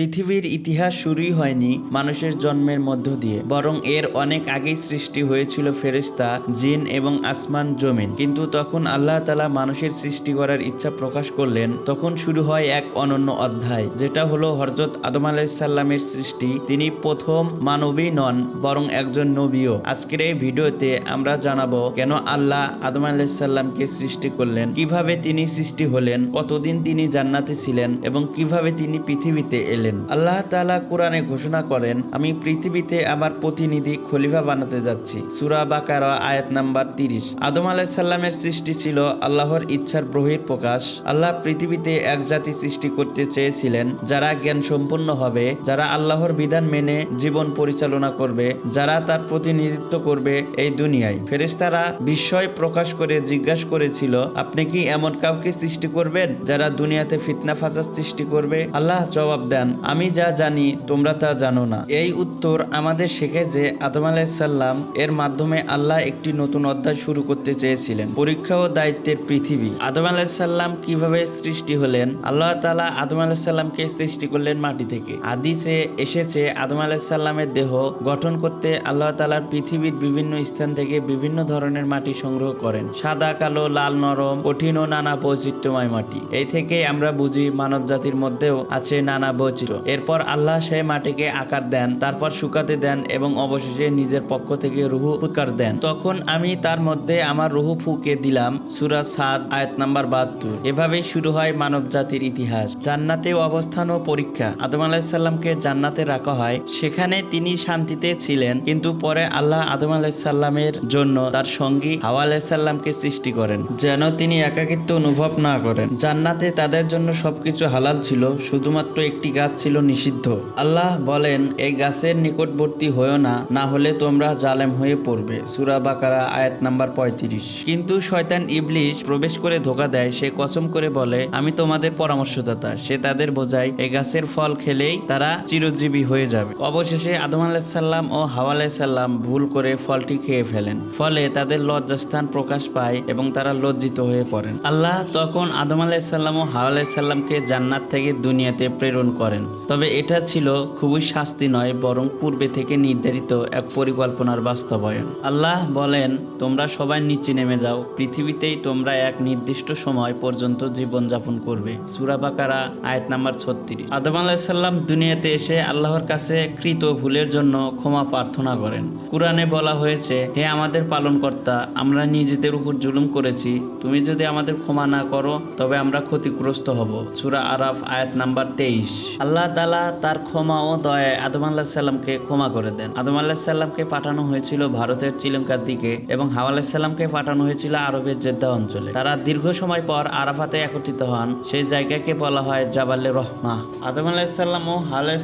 পৃথিবীর ইতিহাস শুরুই হয়নি মানুষের জন্মের মধ্য দিয়ে, বরং এর অনেক আগেই সৃষ্টি হয়েছিল ফেরেশতা, জিন এবং আসমান জমিন। কিন্তু তখন আল্লাহ তালা মানুষের সৃষ্টি করার ইচ্ছা প্রকাশ করলেন, তখন শুরু হয় এক অনন্য অধ্যায়, যেটা হলো হরজত আদম আলাইসাল্লামের সৃষ্টি। তিনি প্রথম মানবী নন, বরং একজন নবীও। আজকের এই ভিডিওতে আমরা জানাব কেন আল্লাহ আদম আলাইসাল্লামকে সৃষ্টি করলেন, কীভাবে তিনি সৃষ্টি হলেন, কতদিন তিনি জান্নাতে ছিলেন এবং কীভাবে তিনি পৃথিবীতে এলেন। আল্লাহ তাআলা কোরআনে ঘোষণা করেন, আমি পৃথিবীতে আমার প্রতিনিধি খলিফা বানাতে যাচ্ছি। সুরা বাকারা, আয়াত নাম্বার তিরিশ। আদম আলাইসাল্লামের সৃষ্টি ছিল আল্লাহর ইচ্ছার বহির প্রকাশ। আল্লাহ পৃথিবীতে এক জাতি সৃষ্টি করতে চেয়েছিলেন, যারা জ্ঞান সম্পন্ন হবে, যারা আল্লাহর বিধান মেনে জীবন পরিচালনা করবে, যারা তার প্রতিনিধিত্ব করবে এই দুনিয়ায়। ফেরেস্তারা বিস্ময় প্রকাশ করে জিজ্ঞাসা করেছিল, আপনি কি এমন কাউকে সৃষ্টি করবেন, যারা দুনিয়াতে ফিতনা ফাসাদ সৃষ্টি করবে? আল্লাহ জবাব দেন আমি যা জানি, তোমরা তা জানো না। এই উত্তর আমাদের শেখে যে আদম আলাইসাল্লাম এর মাধ্যমে আল্লাহ একটি নতুন অধ্যায় শুরু করতে চেয়েছিলেন, পরীক্ষা ও দায়িত্বের পৃথিবী। আদম আলাইসাল্লাম কীভাবে সৃষ্টি হলেন? আল্লাহ তালা আদম আলাইসাল্লামকে সৃষ্টি করলেন মাটি থেকে। আদিসে এসেছে, আদম আলাইসাল্লামের দেহ গঠন করতে আল্লাহ তালার পৃথিবীর বিভিন্ন স্থান থেকে বিভিন্ন ধরনের মাটি সংগ্রহ করেন। সাদা, কালো, লাল, নরম, কঠিন ও নানা বৈচিত্র্যময় মাটি। এই থেকে আমরা বুঝি মানব জাতির মধ্যেও আছে নানা বৈচিত্র্য। এরপর আল্লাহ সেই মাটিকে আকার দেন, তারপর শুকাতে দেন এবং অবশেষে নিজের পক্ষ থেকে রুহু ফুৎকার দেন। তখন আমি তার মধ্যে আমার রুহু ফুকে দিলাম, সুরা সাদ, আয়াত নাম্বার বাহাত্তর। এভাবেই শুরু হয় মানব জাতির ইতিহাস। জান্নাতে অবস্থান ও পরীক্ষা। আদম আলাহিসাল্লামকে জান্নাতে রাখা হয়। সেখানে তিনি শান্তিতে ছিলেন, কিন্তু পরে আল্লাহ আদম আলাহিসাল্লামের জন্য তার সঙ্গী হাওয়া আলাহিসাল্লামকে সৃষ্টি করেন, যেন তিনি একাকিত্ব অনুভব না করেন। জান্নাতে তাদের জন্য সবকিছু হালাল ছিল, শুধুমাত্র একটি গাছ ছিল নিষিদ্ধ। আল্লাহ বলেন, এই গাছের নিকটবর্তী হয়েও না না হলে তোমরা জালেম হয়ে পড়বে। সুরা বাকারা, আয়াত নাম্বার পঁয়ত্রিশ। কিন্তু শয়তান ইবলিশ প্রবেশ করে ধোকা দেয়, সে কসম করে বলে, আমি তোমাদের পরামর্শদাতা, সে তাদের বোঝায়, এই গাছের ফল খেলেই তারা চিরজীবী হয়ে যাবে। অবশেষে আদম আলাহিসাল্লাম ও হাওয়া আলাহিসাল্লাম ভুল করে ফলটি খেয়ে ফেলেন। ফলে তাদের লজ্জাস্থান প্রকাশ পায় এবং তারা লজ্জিত হয়ে পড়েন। আল্লাহ তখন আদম আলাহিসাল্লাম ও হাওয়া আলাহিসাল্লামকে জান্নাত থেকে দুনিয়াতে প্রেরণ করেন। তবে এটা ছিল খুবই শাস্তি নয়, বরং পূর্বে থেকে নির্ধারিত এক পরিকল্পনার বাস্তবায়ন। আল্লাহ বলেন, তোমরা সবাই নিচে নেমে যাও। পৃথিবীতেই তোমরা এক নির্দিষ্ট সময় পর্যন্ত জীবন যাপন করবে সুরাবাকারা আয়াত নাম্বার ছত্রিশ। আদম আলাহিসাল্লাম দুনিয়াতে এসে আল্লাহর কাছে কৃত ভুলের জন্য ক্ষমা প্রার্থনা করেন। কোরআনে বলা হয়েছে, হে আমাদের পালনকর্তা, আমরা নিজেদের উপর জুলুম করেছি। তুমি যদি আমাদের ক্ষমা না করো, তবে আমরা ক্ষতিগ্রস্ত হব। সুরা আরাফ, আয়াত নাম্বার তেইশ। আল্লাহ তালা তার ক্ষমা ও দয়ায় আদম আল্লাহ সাল্লামকে ক্ষমা করে দেন। আদম আল্লাহ সাল্লামকে পাঠানো হয়েছিল ভারতের শ্রীলঙ্কার দিকে এবং হাওয়া সাল্লামকে পাঠানো হয়েছিল আরবের জেদ্দা অঞ্চলে। তারা দীর্ঘ সময় পর আরাফাতে একত্রিত হন। সেই জায়গাকে বলা হয় জাবালে রহমা। আদম আলাহিসাল্লাম ও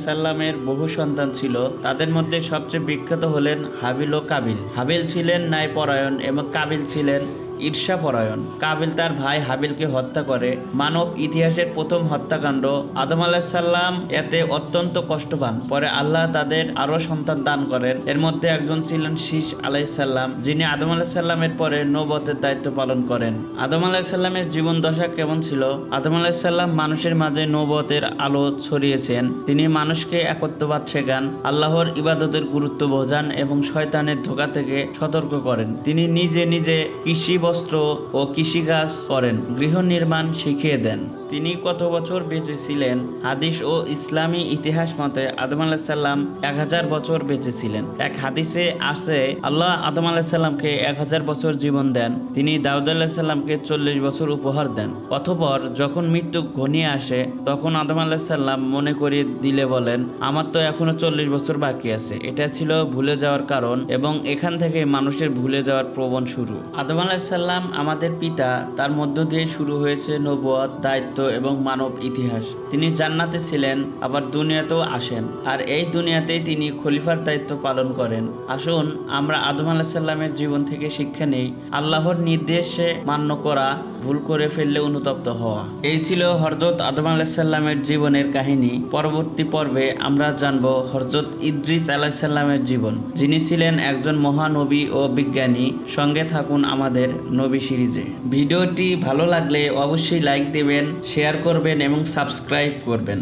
সাল্লামের বহু সন্তান ছিল। তাদের মধ্যে সবচেয়ে বিখ্যাত হলেন হাবিল ও কাবিল। হাবিল ছিলেন ন্যায়পরায়ণ এবং কাবিল ছিলেন ঈর্ষাপরায়ণ। কাবিল তার ভাই হাবিলকে হত্যা করে। মানব ইতিহাসের প্রথম হত্যাকাণ্ড। আদম আলাহিসাল্লাম এতে অত্যন্ত কষ্ট পান পরে আল্লাহ তাদের আরও সন্তান দান করেন। এর মধ্যে একজন ছিলেন শীষ আলাইসাল্লাম যিনি আদম আলাহিসাল্লামের পরে নবতের দায়িত্ব পালন করেন। আদম আলাহিসাল্লামের জীবন দশা কেমন ছিল? আদম আলাহিসাল্লাম মানুষের মাঝে নবতের আলো ছড়িয়েছেন। তিনি মানুষকে একত্ববাদ শেখান, আল্লাহর ইবাদতের গুরুত্ব বোঝান এবং শয়তানের ধোকা থেকে সতর্ক করেন। তিনি নিজে নিজে কৃষি বস্ত্র ও কৃষিকাজ করেন। গৃহ নির্মাণ শিখিয়ে দেন। তিনি কত বছর বেঁচে ছিলেন হাদিস ও ইসলামী ইতিহাস মতে আদম আলাহিসাল্লাম এক হাজার বছর বেঁচে ছিলেন এক হাদিসে আসে আল্লাহ আদম আলাহিসাল্লামকে এক হাজার বছর জীবন দেন। তিনি দাউদ আলাহিসাল্লামকে চল্লিশ বছর উপহার দেন। অতপর যখন মৃত্যু ঘনিয়ে আসে, তখন আদম আলাহিসাল্লাম মনে করিয়ে দিলে বলেন, আমার তো এখনও চল্লিশ বছর বাকি আছে। এটা ছিল ভুলে যাওয়ার কারণ এবং এখান থেকে মানুষের ভুলে যাওয়ার প্রবণ শুরু। আদম আলাহিসাল্লাম আমাদের পিতা, তার মধ্য দিয়ে শুরু হয়েছে নবুয়ত দায়িত্ব এবং মানব ইতিহাস। তিনি জান্নাতে ছিলেন, আবার দুনিয়াতেও আসেন। আর এই দুনিয়াতেই তিনি খলিফার দায়িত্ব পালন করেন। আসুন, আমরা আদম আলাহিসাল্লামের জীবন থেকে শিক্ষা নেই। আল্লাহর নির্দেশে মান্য করা, ভুল করে ফেললে অনুতপ্ত হওয়া। এই ছিল হরজত আদম আলাহিসাল্লামের জীবনের কাহিনী। পরবর্তী পর্বে আমরা জানব হরজত ইদ্রিস আলাহিসাল্লামের জীবন। যিনি ছিলেন একজন মহানবী ও বিজ্ঞানী। সঙ্গে থাকুন আমাদের নবী সিরিজে। ভিডিওটি ভালো লাগলে অবশ্যই লাইক দেবেন শেয়ার করবেন এবং সাবস্ক্রাইব করবেন।